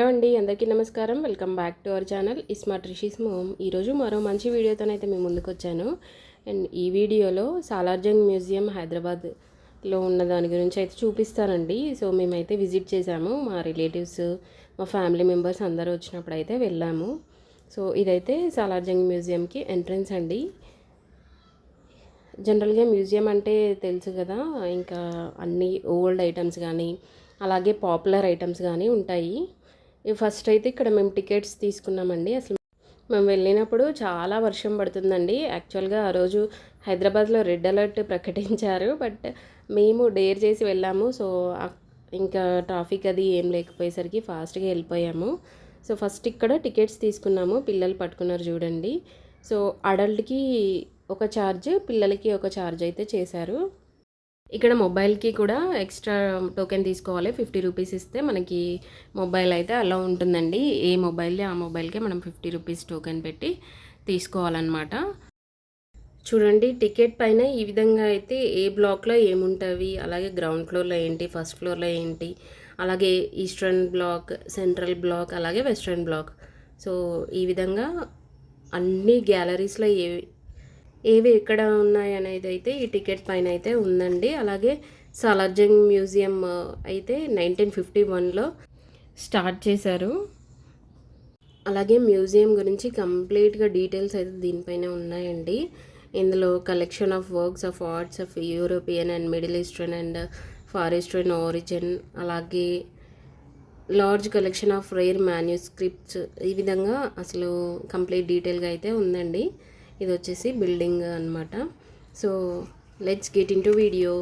Hello అండి అందరికీ నమస్కారం. Welcome back to our channel. Ismart Rishi's mom ఈరోజు మరో మంచి వీడియోతోనైతే మేము ముందుకు వచ్చాను. అండ్ ఈ వీడియోలో సాలార్జంగ్ మ్యూజియం హైదరాబాద్లో ఉన్న దాని గురించి అయితే చూపిస్తానండి. సో మేమైతే విజిట్ చేశాము. మా రిలేటివ్స్ మా ఫ్యామిలీ మెంబర్స్ అందరూ వచ్చినప్పుడు అయితే వెళ్ళాము. సో ఇదైతే సాలార్జంగ్ మ్యూజియంకి ఎంట్రన్స్ అండి. జనరల్గా మ్యూజియం అంటే తెలుసు కదా ఇంకా అన్ని ఓల్డ్ ఐటమ్స్ కానీ అలాగే పాపులర్ ఐటమ్స్ కానీ ఉంటాయి. ఫస్ట్ అయితే ఇక్కడ మేము టికెట్స్ తీసుకున్నామండి. అసలు మేము వెళ్ళినప్పుడు చాలా వర్షం పడుతుందండి. యాక్చువల్గా ఆ రోజు హైదరాబాద్లో రెడ్ అలర్ట్ ప్రకటించారు. బట్ మేము డేర్ చేసి వెళ్ళాము. సో ఇంకా ట్రాఫిక్ అది ఏం లేకపోయేసరికి ఫాస్ట్గా వెళ్ళిపోయాము. సో ఫస్ట్ ఇక్కడ టికెట్స్ తీసుకున్నాము. పిల్లలు పట్టుకున్నారు చూడండి. సో అడల్ట్కి ఒక ఛార్జ్ పిల్లలకి ఒక ఛార్జ్ అయితే చేశారు. ఇక్కడ మొబైల్కి కూడా ఎక్స్ట్రా టోకెన్ తీసుకోవాలి. ఫిఫ్టీ రూపీస్ ఇస్తే మనకి మొబైల్ అయితే అలా ఉంటుందండి. ఏ మొబైల్ది ఆ మొబైల్కే మనం ఫిఫ్టీ రూపీస్ టోకెన్ పెట్టి తీసుకోవాలన్నమాట. చూడండి టికెట్ పైన ఈ విధంగా అయితే ఏ బ్లాక్లో ఏముంటవి అలాగే గ్రౌండ్ ఫ్లోర్లో ఏంటి ఫస్ట్ ఫ్లోర్లో ఏంటి అలాగే ఈస్టర్న్ బ్లాక్ సెంట్రల్ బ్లాక్ అలాగే వెస్ట్రన్ బ్లాక్. సో ఈ విధంగా అన్ని గ్యాలరీస్లో ఏ ఏవి ఎక్కడ ఉన్నాయి అనేది అయితే ఈ టికెట్ పైన అయితే ఉందండి. అలాగే సాలార్జంగ్ మ్యూజియం అయితే నైన్టీన్ ఫిఫ్టీ వన్లో స్టార్ట్ చేశారు. అలాగే మ్యూజియం గురించి కంప్లీట్గా డీటెయిల్స్ అయితే దీనిపైన ఉన్నాయండి. ఇందులో collection of works of arts of European and middle eastern and far eastern origin అలాగే large collection of rare manuscripts ఈ విధంగా అసలు కంప్లీట్ డీటెయిల్గా అయితే ఉందండి. ఇది వచ్చేసి బిల్డింగ్ అనమాట so let's get into video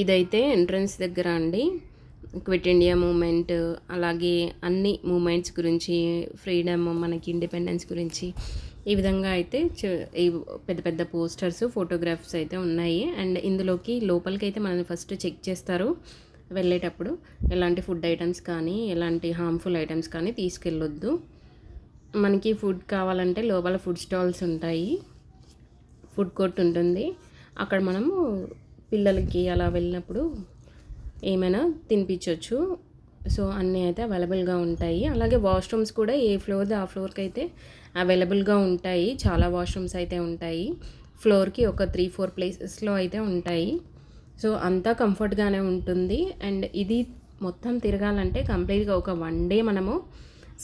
ఇదైతే ఎంట్రన్స్ దగ్గర అండి. క్విట్ ఇండియా మూమెంట్ అలాగే అన్ని మూమెంట్స్ గురించి ఫ్రీడమ్ మనకి ఇండిపెండెన్స్ గురించి ఈ విధంగా అయితే పెద్ద పెద్ద పోస్టర్స్ ఫోటోగ్రాఫ్స్ అయితే ఉన్నాయి. అండ్ ఇందులోకి లోపలికి అయితే మనల్ని ఫస్ట్ చెక్ చేస్తారు. వెళ్ళేటప్పుడు ఎలాంటి ఫుడ్ ఐటమ్స్ కానీ ఎలాంటి హార్మ్ఫుల్ ఐటమ్స్ కానీ తీసుకెళ్ళొద్దు. మనకి ఫుడ్ కావాలంటే లోపల ఫుడ్ స్టాల్స్ ఉంటాయి. ఫుడ్ కోర్ట్ ఉంటుంది. అక్కడ మనము పిల్లలకి అలా వెళ్ళినప్పుడు ఏమైనా తినిపించవచ్చు సో అన్నీ అయితే అవైలబుల్గా ఉంటాయి. అలాగే వాష్రూమ్స్ కూడా ఏ ఫ్లోర్ది ఆ ఫ్లోర్కి అయితే అవైలబుల్గా ఉంటాయి. చాలా వాష్రూమ్స్ అయితే ఉంటాయి. ఫ్లోర్కి ఒక త్రీ ఫోర్ ప్లేసెస్లో అయితే ఉంటాయి. సో అంతా కంఫర్ట్గానే ఉంటుంది. అండ్ ఇది మొత్తం తిరగాలంటే కంప్లీట్గా ఒక వన్ డే మనము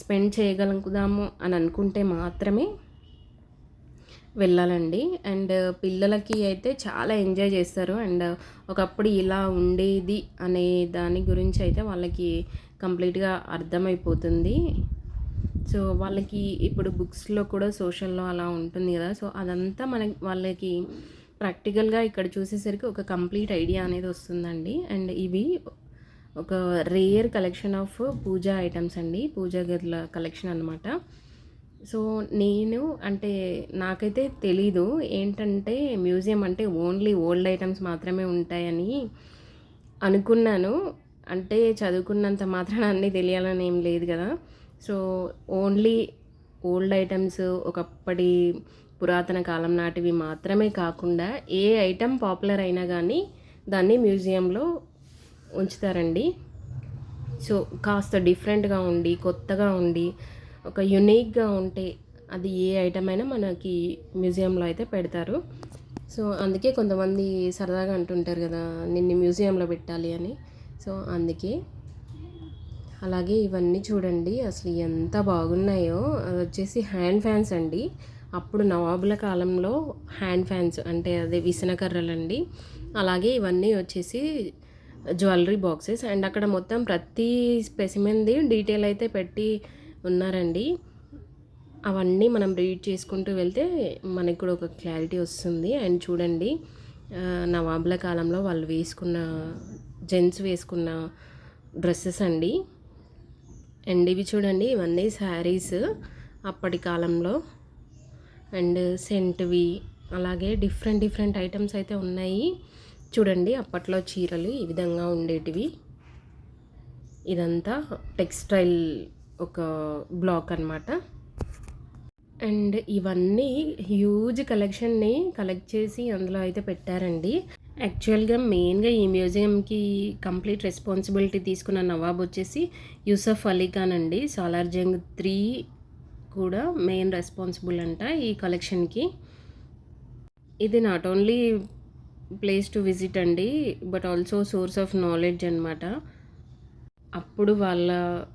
స్పెండ్ చేయగలుగుదాము అని అనుకుంటే మాత్రమే వెళ్ళాలండి. అండ్ పిల్లలకి అయితే చాలా ఎంజాయ్ చేస్తారు. అండ్ ఒకప్పుడు ఇలా ఉండేది అనే దాని గురించి అయితే వాళ్ళకి కంప్లీట్గా అర్థమైపోతుంది. సో వాళ్ళకి ఇప్పుడు బుక్స్లో కూడా సోషల్లో అలా ఉంటుంది కదా. సో అదంతా మన వాళ్ళకి ప్రాక్టికల్గా ఇక్కడ చూసేసరికి ఒక కంప్లీట్ ఐడియా అనేది వస్తుందండి. అండ్ ఇవి ఒక rare collection of pooja items అండి. పూజా గదుల కలెక్షన్ అనమాట సో నేను అంటే నాకైతే తెలీదు ఏంటంటే మ్యూజియం అంటే ఓన్లీ ఓల్డ్ ఐటమ్స్ మాత్రమే ఉంటాయని అనుకున్నాను. అంటే చదువుకున్నంత మాత్రం అన్నీ తెలియాలని ఏం లేదు కదా. సో ఓన్లీ ఓల్డ్ ఐటమ్స్ ఒకప్పటి పురాతన కాలం నాటివి మాత్రమే కాకుండా ఏ ఐటమ్ పాపులర్ అయినా కానీ దాన్ని మ్యూజియంలో ఉంచుతారండి. సో కాస్త డిఫరెంట్గా ఉండి కొత్తగా ఉండి ఒక యునిక్గా ఉంటే అది ఏ ఐటమ్ అయినా మనకి మ్యూజియంలో అయితే పెడతారు. సో అందుకే కొంతమంది సరదాగా అంటుంటారు కదా నిన్ను మ్యూజియంలో పెట్టాలి అని. సో అందుకే. అలాగే ఇవన్నీ చూడండి అసలు ఎంత బాగున్నాయో. అది వచ్చేసి హ్యాండ్ ఫ్యాన్స్ అండి. అప్పుడు నవాబుల కాలంలో హ్యాండ్ ఫ్యాన్స్ అంటే అదే విసనకర్రలండి. అలాగే ఇవన్నీ వచ్చేసి జ్యువెలరీ బాక్సెస్. అండ్ అక్కడ మొత్తం ప్రతి స్పెసిమెన్ది డీటెయిల్ అయితే పెట్టి ఉన్నారండి. అవన్నీ మనం రీడ్ చేసుకుంటూ వెళ్తే మనకి కూడా ఒక క్లారిటీ వస్తుంది. అండ్ చూడండి నవాబుల కాలంలో వాళ్ళు వేసుకున్న జెంట్స్ వేసుకున్న డ్రెస్సెస్ అండి. అండ్ ఇవి చూడండి ఇవన్నీ శారీస్ అప్పటి కాలంలో. అండ్ సెంట్వి అలాగే డిఫరెంట్ డిఫరెంట్ ఐటమ్స్ అయితే ఉన్నాయి. చూడండి అప్పట్లో చీరలు ఈ విధంగా ఉండేటివి. ఇదంతా టెక్స్టైల్ ఒక బ్లాక్ అనమాట అండ్ ఇవన్నీ హ్యూజ్ కలెక్షన్ని కలెక్ట్ చేసి అందులో అయితే పెట్టారండి. యాక్చువల్గా మెయిన్గా ఈ మ్యూజియంకి కంప్లీట్ రెస్పాన్సిబిలిటీ తీసుకున్న నవాబ్ వచ్చేసి యూసఫ్ అలీ ఖాన్ అండి. సాలార్ జంగ్ త్రీ కూడా మెయిన్ రెస్పాన్సిబుల్ అంట ఈ కలెక్షన్కి. ఇది not only place to visit అండి but also source of knowledge అనమాట అప్పుడు వాళ్ళ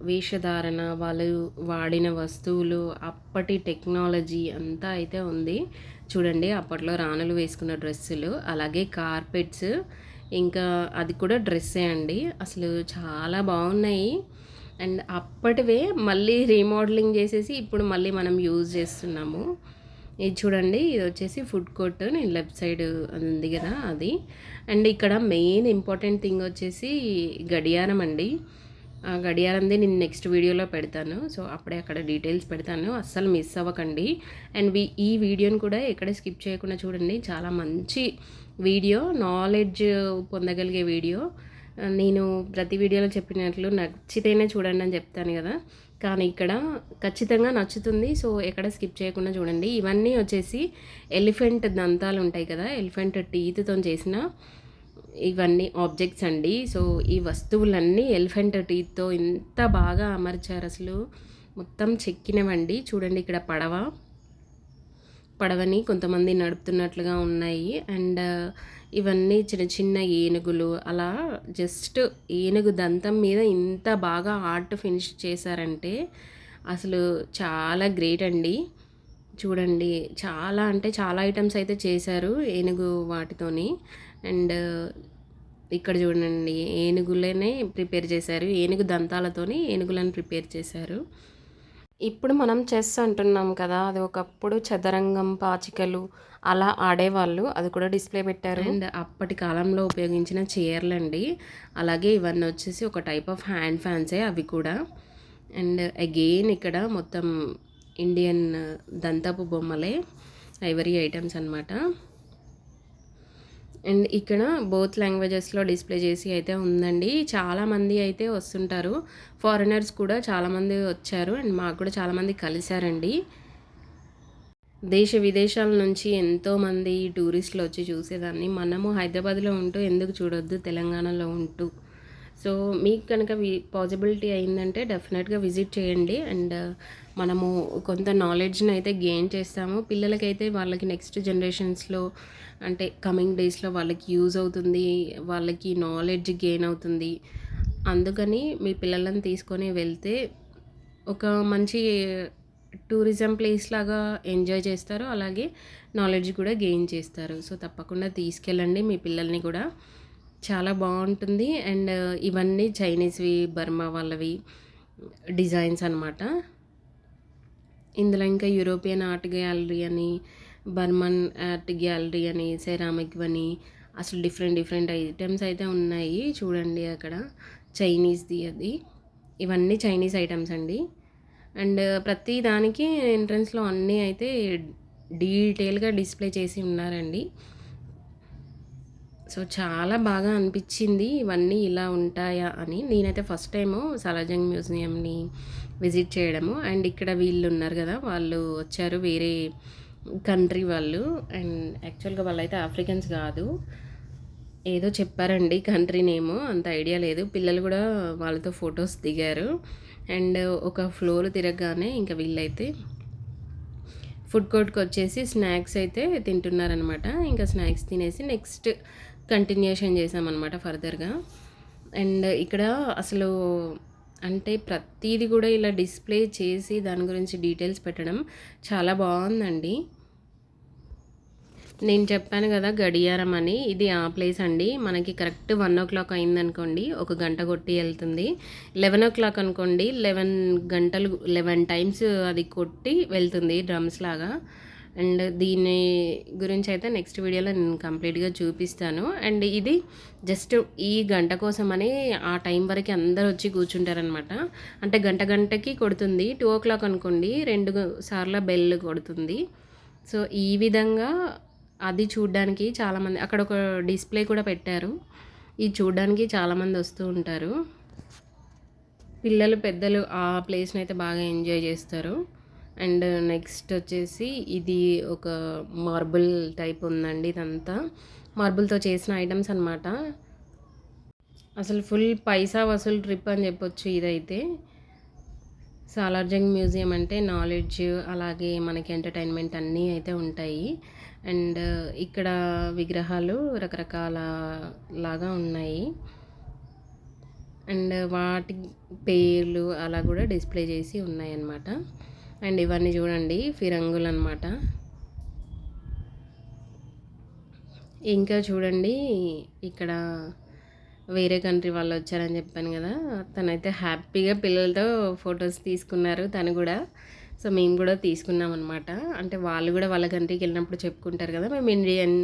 వేషధారణ వాళ్ళు వాడిన వస్తువులు అప్పటి టెక్నాలజీ అంతా అయితే ఉంది. చూడండి అప్పట్లో రాణులు వేసుకున్న డ్రెస్సులు అలాగే కార్పెట్స్ ఇంకా అది కూడా డ్రెస్సే అండి. అసలు చాలా బాగున్నాయి. అండ్ అప్పటివే మళ్ళీ రీమోడలింగ్ చేసేసి ఇప్పుడు మళ్ళీ మనం యూజ్ చేస్తున్నాము. ఇది చూడండి ఇది వచ్చేసి ఫుడ్ కోర్ట్ నేను లెఫ్ట్ సైడ్ ఉంది కదా అది. అండ్ ఇక్కడ మెయిన్ ఇంపార్టెంట్ థింగ్ వచ్చేసి గడియారం అండి. ఆ గడియారంది నేను నెక్స్ట్ వీడియోలో పెడతాను. సో అప్పుడే అక్కడ డీటెయిల్స్ పెడతాను. అస్సలు మిస్ అవ్వకండి. అండ్ ఈ వీడియోని కూడా ఎక్కడ స్కిప్ చేయకుండా చూడండి. చాలా మంచి వీడియో నాలెడ్జ్ పొందగలిగే వీడియో. నేను ప్రతి వీడియోలో చెప్పినట్లు నచ్చితేనే చూడండి అని చెప్తాను కదా. కానీ ఇక్కడ ఖచ్చితంగా నచ్చుతుంది. సో ఎక్కడ స్కిప్ చేయకుండా చూడండి. ఇవన్నీ వచ్చేసి ఎలిఫెంట్ దంతాలు ఉంటాయి కదా ఎలిఫెంట్ టీత్తో చేసిన ఇవన్నీ ఆబ్జెక్ట్స్ అండి. సో ఈ వస్తువులన్నీ ఎలిఫెంట్ టీత్తో ఎంత బాగా అమర్చారు అసలు. మొత్తం చెక్కినవండి. చూడండి ఇక్కడ పడవ. పడవని కొంతమంది నడుపుతున్నట్లుగా ఉన్నాయి. అండ్ ఇవన్నీ చిన్న చిన్న ఏనుగులు అలా జస్ట్ ఏనుగు దంతం మీద ఇంత బాగా ఆర్ట్ ఫినిష్ చేశారంటే అసలు చాలా గ్రేట్ అండి. చూడండి చాలా అంటే చాలా ఐటమ్స్ అయితే చేశారు ఏనుగు వాటితోని. అండ్ ఇక్కడ చూడండి ఏనుగులనే ప్రిపేర్ చేశారు. ఏనుగు దంతాలతోని ఏనుగులను ప్రిపేర్ చేశారు. ఇప్పుడు మనం చెస్ అంటున్నాం కదా అది ఒకప్పుడు చదరంగం పాచికలు అలా ఆడేవాళ్ళు. అది కూడా డిస్ప్లే పెట్టారు. అండ్ అప్పటి కాలంలో ఉపయోగించిన చీరలు అండి అలాగే ఇవన్నీ వచ్చేసి ఒక టైప్ ఆఫ్ హ్యాండ్ ఫ్యాన్సే అవి కూడా. అండ్ అగెయిన్ ఇక్కడ మొత్తం ఇండియన్ దంతపు బొమ్మలే ఐవరీ ఐటమ్స్ అనమాట అండ్ ఇక్కడ బోత్ లాంగ్వేజెస్లో డిస్ప్లే చేసి అయితే ఉందండి. చాలామంది అయితే వస్తుంటారు. ఫారినర్స్ కూడా చాలామంది వచ్చారు అండ్ మాకు కూడా చాలామంది కలిశారండి. దేశ విదేశాల నుంచి ఎంతోమంది టూరిస్టులు వచ్చి చూసేదాన్ని. మనము హైదరాబాద్లో ఉంటూ ఎందుకు చూడొద్దు? తెలంగాణలో ఉంటూ. సో మీకు కనుక వి పాసిబిలిటీ అయిందంటే డెఫినెట్గా విజిట్ చేయండి. అండ్ uh, మనము కొంత నాలెడ్జ్ని అయితే గెయిన్ చేస్తాము. పిల్లలకైతే వాళ్ళకి నెక్స్ట్ జనరేషన్స్లో అంటే కమింగ్ డేస్లో వాళ్ళకి యూజ్ అవుతుంది వాళ్ళకి నాలెడ్జ్ గెయిన్ అవుతుంది. అందుకని మీ పిల్లలను తీసుకొని వెళ్తే ఒక మంచి టూరిజం ప్లేస్ లాగా ఎంజాయ్ చేస్తారు. అలాగే నాలెడ్జ్ కూడా గెయిన్ చేస్తారు. సో తప్పకుండా తీసుకెళ్ళండి మీ పిల్లల్ని కూడా. చాలా బాగుంటుంది. అండ్ uh, ఇవన్నీ చైనీస్వి బర్మా వాళ్ళవి డిజైన్స్ అనమాట ఇందులో ఇంకా యూరోపియన్ ఆర్ట్ గ్యాలరీ అని బర్మన్ ఆర్ట్ గ్యాలరీ అని సెరామిక్ అని అసలు డిఫరెంట్ డిఫరెంట్ ఐటమ్స్ అయితే ఉన్నాయి. చూడండి అక్కడ చైనీస్ది అది. ఇవన్నీ చైనీస్ ఐటమ్స్ అండి. అండ్ uh, ప్రతి దానికి ఎంట్రన్స్లో అన్నీ అయితే డీటెయిల్గా డిస్ప్లే చేసి ఉన్నారండి. సో చాలా బాగా అనిపించింది ఇవన్నీ ఇలా ఉంటాయా అని. నేనైతే ఫస్ట్ టైము సలాజంగ్ మ్యూజియంని విజిట్ చేయడము. అండ్ ఇక్కడ వీళ్ళు ఉన్నారు కదా వాళ్ళు వచ్చారు వేరే కంట్రీ వాళ్ళు. అండ్ యాక్చువల్గా వాళ్ళైతే ఆఫ్రికన్స్ కాదు. ఏదో చెప్పారండి కంట్రీ నేము అంత ఐడియా లేదు. పిల్లలు కూడా వాళ్ళతో ఫొటోస్ దిగారు. అండ్ ఒక ఫ్లోర్ తిరగగానే ఇంకా వీళ్ళైతే ఫుడ్ కోర్ట్కి వచ్చేసి స్నాక్స్ అయితే తింటున్నారనమాట ఇంకా స్నాక్స్ తినేసి నెక్స్ట్ కంటిన్యూషన్ చేసామన్నమాట ఫర్దర్గా అండ్ ఇక్కడ అసలు అంటే ప్రతీది కూడా ఇలా డిస్ప్లే చేసి దాని గురించి డీటెయిల్స్ పెట్టడం చాలా బాగుందండి. నేను చెప్పాను కదా గడియారం అని ఇది ఆ ప్లేస్ అండి. మనకి కరెక్ట్ వన్ ఓ క్లాక్ అయిందనుకోండి ఒక గంట కొట్టి వెళ్తుంది. లెవెన్ ఓ క్లాక్ అనుకోండి లెవెన్ గంటలు లెవెన్ టైమ్స్ అది కొట్టి వెళ్తుంది డ్రమ్స్ లాగా. అండ్ దీని గురించి అయితే నెక్స్ట్ వీడియోలో నేను కంప్లీట్గా చూపిస్తాను. అండ్ ఇది జస్ట్ ఈ గంట కోసమని ఆ టైం వరకు అందరు వచ్చి కూర్చుంటారనమాట అంటే గంట గంటకి కొడుతుంది. టూ ఓ క్లాక్ అనుకోండి రెండు సార్ల బెల్ కొడుతుంది. సో ఈ విధంగా అది చూడడానికి చాలామంది అక్కడ ఒక డిస్ప్లే కూడా పెట్టారు. ఇది చూడడానికి చాలామంది వస్తూ ఉంటారు. పిల్లలు పెద్దలు ఆ ప్లేస్ని అయితే బాగా ఎంజాయ్ చేస్తారు. అండ్ నెక్స్ట్ వచ్చేసి ఇది ఒక మార్బుల్ టైప్ ఉందండి ఇదంతా. మార్బుల్తో చేసిన ఐటమ్స్ అనమాట అసలు ఫుల్ పైసా వసూలు ట్రిప్ అని చెప్పొచ్చు ఇదైతే. సాలార్జంగ్ మ్యూజియం అంటే నాలెడ్జ్ అలాగే మనకి ఎంటర్టైన్మెంట్ అన్నీ అయితే ఉంటాయి. అండ్ ఇక్కడ విగ్రహాలు రకరకాల లాగా ఉన్నాయి. అండ్ వాటి పేర్లు అలా కూడా డిస్ప్లే చేసి ఉన్నాయన్నమాట అండ్ ఇవన్నీ చూడండి ఫిరంగులు అనమాట ఇంకా చూడండి ఇక్కడ వేరే కంట్రీ వాళ్ళు వచ్చారని చెప్పాను కదా తనైతే హ్యాపీగా పిల్లలతో ఫొటోస్ తీసుకున్నారు తను కూడా. సో మేము కూడా తీసుకున్నాం అనమాట అంటే వాళ్ళు కూడా వాళ్ళ కంట్రీకి వెళ్ళినప్పుడు చెప్పుకుంటారు కదా మేము ఇండియన్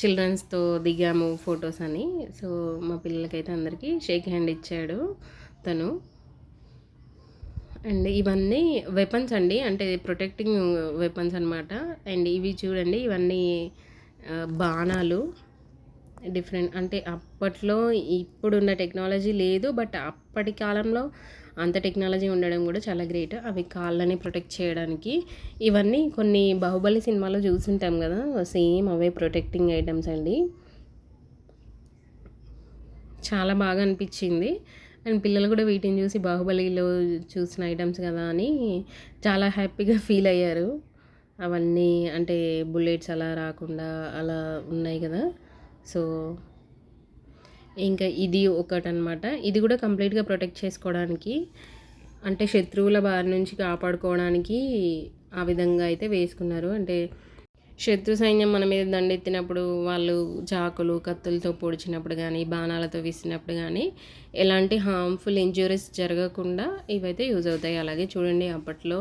చిల్డ్రన్స్తో దిగాము ఫొటోస్ అని. సో మా పిల్లలకైతే అందరికీ షేక్ హ్యాండ్ ఇచ్చాడు తను. అండ్ ఇవన్నీ వెపన్స్ అండి. అంటే ప్రొటెక్టింగ్ వెపన్స్ అనమాట అండ్ ఇవి చూడండి ఇవన్నీ బాణాలు. డిఫరెంట్ అంటే అప్పట్లో ఇప్పుడున్న టెక్నాలజీ లేదు బట్ అప్పటి కాలంలో అంత టెక్నాలజీ ఉండడం కూడా చాలా గ్రేట్ అవి కాళ్ళని ప్రొటెక్ట్ చేయడానికి. ఇవన్నీ కొన్ని బాహుబలి సినిమాలో చూసుంటాం కదా సేమ్ అవే ప్రొటెక్టింగ్ ఐటమ్స్ అండి. చాలా బాగా అనిపించింది. అండ్ పిల్లలు కూడా వీటిని చూసి బాహుబలిలో చూసిన ఐటమ్స్ కదా అని చాలా హ్యాపీగా ఫీల్ అయ్యారు. అవన్నీ అంటే బుల్లెట్స్ అలా రాకుండా అలా ఉన్నాయి కదా. సో ఇంకా ఇది ఒకటనమాట. ఇది కూడా కంప్లీట్గా ప్రొటెక్ట్ చేసుకోవడానికి అంటే శత్రువుల బారి నుంచి కాపాడుకోవడానికి ఆ విధంగా అయితే వేసుకున్నారు. అంటే శత్రు సైన్యం మన మీద దండెత్తినప్పుడు వాళ్ళు చాకులు కత్తులతో పొడిచినప్పుడు కానీ బాణాలతో విసినప్పుడు కానీ ఎలాంటి హార్మ్ఫుల్ ఇంజురీస్ జరగకుండా ఇవైతే యూజ్ అవుతాయి. అలాగే చూడండి అప్పట్లో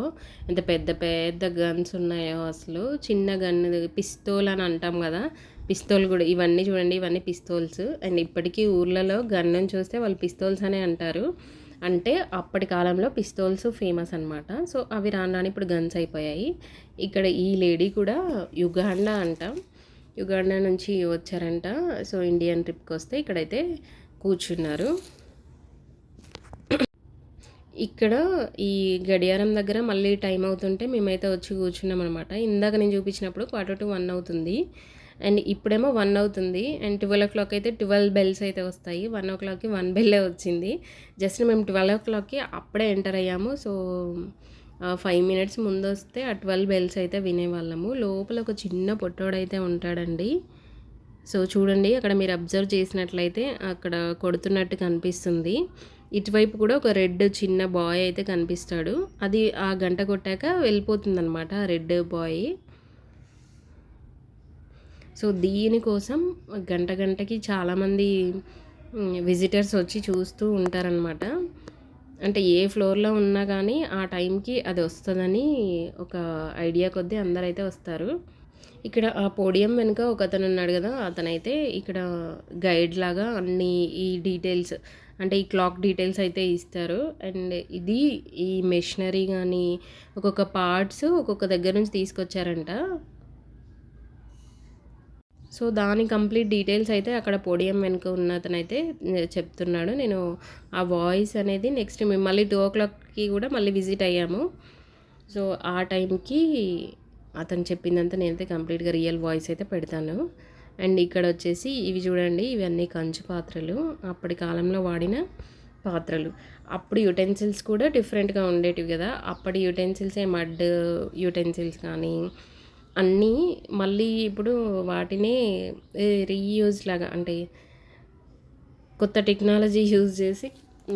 ఎంత పెద్ద పెద్ద గన్స్ ఉన్నాయో అసలు. చిన్న గన్ పిస్తోల్ అని అంటాం కదా. పిస్తోల్ కూడా ఇవన్నీ చూడండి ఇవన్నీ పిస్తోల్స్ అండ్ ఇప్పటికీ ఊర్లలో గన్ను చూస్తే వాళ్ళు పిస్తోల్స్ అనే అంటారు. అంటే అప్పటి కాలంలో పిస్తోల్స్ ఫేమస్ అనమాట సో అవి రాను రాని ఇప్పుడు గన్స్ అయిపోయాయి. ఇక్కడ ఈ లేడీ కూడా యుగాండా అంట. యుగాండా నుంచి వచ్చారంట. సో ఇండియన్ ట్రిప్కి వస్తే ఇక్కడైతే కూర్చున్నారు. ఇక్కడ ఈ గడియారం దగ్గర మళ్ళీ టైం అవుతుంటే మేమైతే వచ్చి కూర్చున్నాం అనమాట ఇందాక నేను చూపించినప్పుడు క్వార్టర్ టు వన్ అవుతుంది. అండ్ ఇప్పుడేమో వన్ అవుతుంది. అండ్ ట్వెల్వ్ ఓ క్లాక్ అయితే ట్వెల్వ్ బెల్స్ అయితే వస్తాయి. వన్ ఓ క్లాక్కి వన్ బెల్లే వచ్చింది. జస్ట్ మేము ట్వెల్వ్ ఓ క్లాక్కి అప్పుడే ఎంటర్ అయ్యాము. సో ఫైవ్ మినిట్స్ ముందు వస్తే ఆ ట్వెల్వ్ బెల్స్ అయితే వినేవాళ్ళము. లోపల ఒక చిన్న పొట్టోడైతే ఉంటాడండి. సో చూడండి అక్కడ మీరు అబ్జర్వ్ చేసినట్లయితే అక్కడ కొడుతున్నట్టు కనిపిస్తుంది. ఇటువైపు కూడా ఒక రెడ్ చిన్న బాయ్ అయితే కనిపిస్తాడు. అది ఆ గంట కొట్టాక వెళ్ళిపోతుంది అనమాట రెడ్ బాయ్. సో దీనికోసం గంట గంటకి చాలామంది విజిటర్స్ వచ్చి చూస్తూ ఉంటారనమాట అంటే ఏ ఫ్లోర్లో ఉన్నా కానీ ఆ టైంకి అది వస్తుందని ఒక ఐడియా కొద్దీ అందరైతే వస్తారు. ఇక్కడ ఆ పోడియం వెనుక ఒక అతను ఉన్నాడు కదా అతనైతే ఇక్కడ గైడ్ లాగా అన్ని ఈ డీటెయిల్స్ అంటే ఈ క్లాక్ డీటెయిల్స్ అయితే ఇస్తారు. అండ్ ఇది ఈ మెషినరీ కానీ ఒక్కొక్క పార్ట్స్ ఒక్కొక్క దగ్గర నుంచి తీసుకొచ్చారంట. సో దాని కంప్లీట్ డీటెయిల్స్ అయితే అక్కడ పోడియం వెనుక ఉన్న అతనైతే చెప్తున్నాడు. నేను ఆ వాయిస్ అనేది నెక్స్ట్ మేము మళ్ళీ టూ ఓ క్లాక్కి కూడా మళ్ళీ విజిట్ అయ్యాము. సో ఆ టైంకి అతను చెప్పిందంతా నేనైతే కంప్లీట్గా రియల్ వాయిస్ అయితే పెడతాను. అండ్ ఇక్కడ వచ్చేసి ఇవి చూడండి ఇవన్నీ కంచు పాత్రలు. అప్పటి కాలంలో వాడిన పాత్రలు. అప్పుడు యుటెన్సిల్స్ కూడా డిఫరెంట్గా ఉండేటివి కదా. అప్పటి యుటెన్సిల్సే మడ్ యుటెన్సిల్స్ కానీ అన్నీ మళ్ళీ ఇప్పుడు వాటినే రీయూజ్ లాగా అంటే కొత్త టెక్నాలజీ యూజ్ చేసి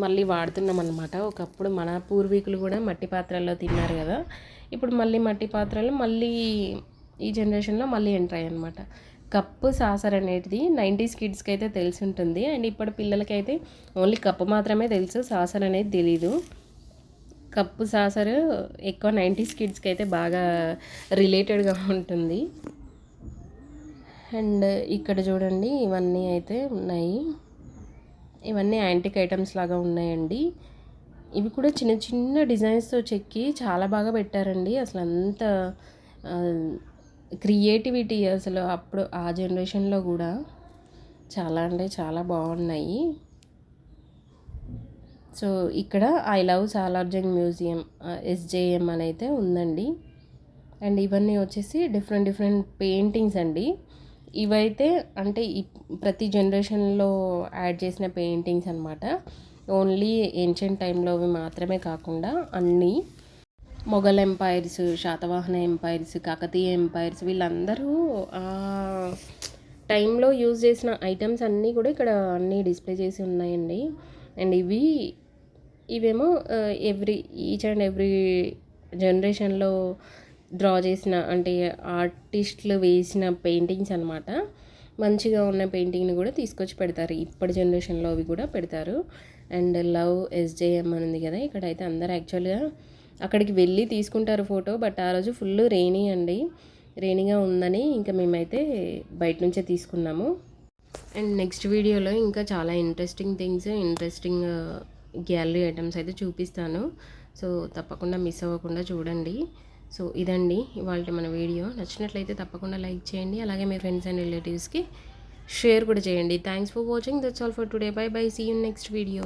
మళ్ళీ వాడుతున్నాం అనమాట ఒకప్పుడు మన పూర్వీకులు కూడా మట్టి పాత్రల్లో తిన్నారు కదా. ఇప్పుడు మళ్ళీ మట్టి పాత్రలు మళ్ళీ ఈ జనరేషన్లో మళ్ళీ ఎంటర్ అయ్యాయి అనమాట కప్పు సాసర్ అనేది నైంటీస్ కిడ్స్కి అయితే తెలిసి ఉంటుంది. అండ్ ఇప్పుడు పిల్లలకైతే ఓన్లీ కప్పు మాత్రమే తెలుసు సాసర్ అనేది తెలీదు. కప్పు సాసరు ఎక్కువ నైంటీస్ కిడ్స్కి అయితే బాగా రిలేటెడ్గా ఉంటుంది. అండ్ ఇక్కడ చూడండి ఇవన్నీ అయితే ఉన్నాయి. ఇవన్నీ యాంటిక్ ఐటమ్స్ లాగా ఉన్నాయండి. ఇవి కూడా చిన్న చిన్న డిజైన్స్తో చెక్కి చాలా బాగా పెట్టారండి. అసలు అంత క్రియేటివిటీ అసలు అప్పుడు ఆ జనరేషన్లో కూడా చాలా అంటే చాలా బాగున్నాయి. సో ఇక్కడ I love Salar Jung museum SJM అని అయితే ఉందండి. అండ్ ఇవన్నీ వచ్చేసి డిఫరెంట్ డిఫరెంట్ పెయింటింగ్స్ అండి. ఇవైతే అంటే ప్రతి జనరేషన్లో యాడ్ చేసిన పెయింటింగ్స్ అనమాట ఓన్లీ ఏన్షియంట్ టైంలో మాత్రమే కాకుండా అన్నీ Mughal empires Satavahana empires Kakatiya empires వీళ్ళందరూ టైంలో యూజ్ చేసిన ఐటమ్స్ అన్నీ కూడా ఇక్కడ అన్నీ డిస్ప్లే చేసి ఉన్నాయండి. అండ్ ఇవి ఇవేమో ఎవ్రీ ఈచ్ అండ్ ఎవ్రీ జనరేషన్లో డ్రా చేసిన అంటే ఆర్టిస్టులు వేసిన పెయింటింగ్స్ అనమాట మంచిగా ఉన్న పెయింటింగ్ని కూడా తీసుకొచ్చి పెడతారు. ఇప్పటి జనరేషన్లో అవి కూడా పెడతారు. అండ్ లవ్ ఎస్జేఎం అని ఉంది కదా ఇక్కడైతే అందరు యాక్చువల్గా అక్కడికి వెళ్ళి తీసుకుంటారు ఫోటో బట్ ఆ రోజు ఫుల్ రెయినీ అండి. రెయినీగా ఉందని ఇంకా మేమైతే బయట నుంచే తీసుకున్నాము. అండ్ నెక్స్ట్ వీడియోలో ఇంకా చాలా interesting things interesting gallery items అయితే చూపిస్తాను. సో తప్పకుండా మిస్ అవ్వకుండా చూడండి. సో ఇదండి ఇవాళ మన వీడియో. నచ్చినట్లయితే తప్పకుండా లైక్ చేయండి. అలాగే మీ ఫ్రెండ్స్ అండ్ రిలేటివ్స్కి షేర్ కూడా చేయండి. Thanks for watching. That's all for today. Bye bye. See you next video.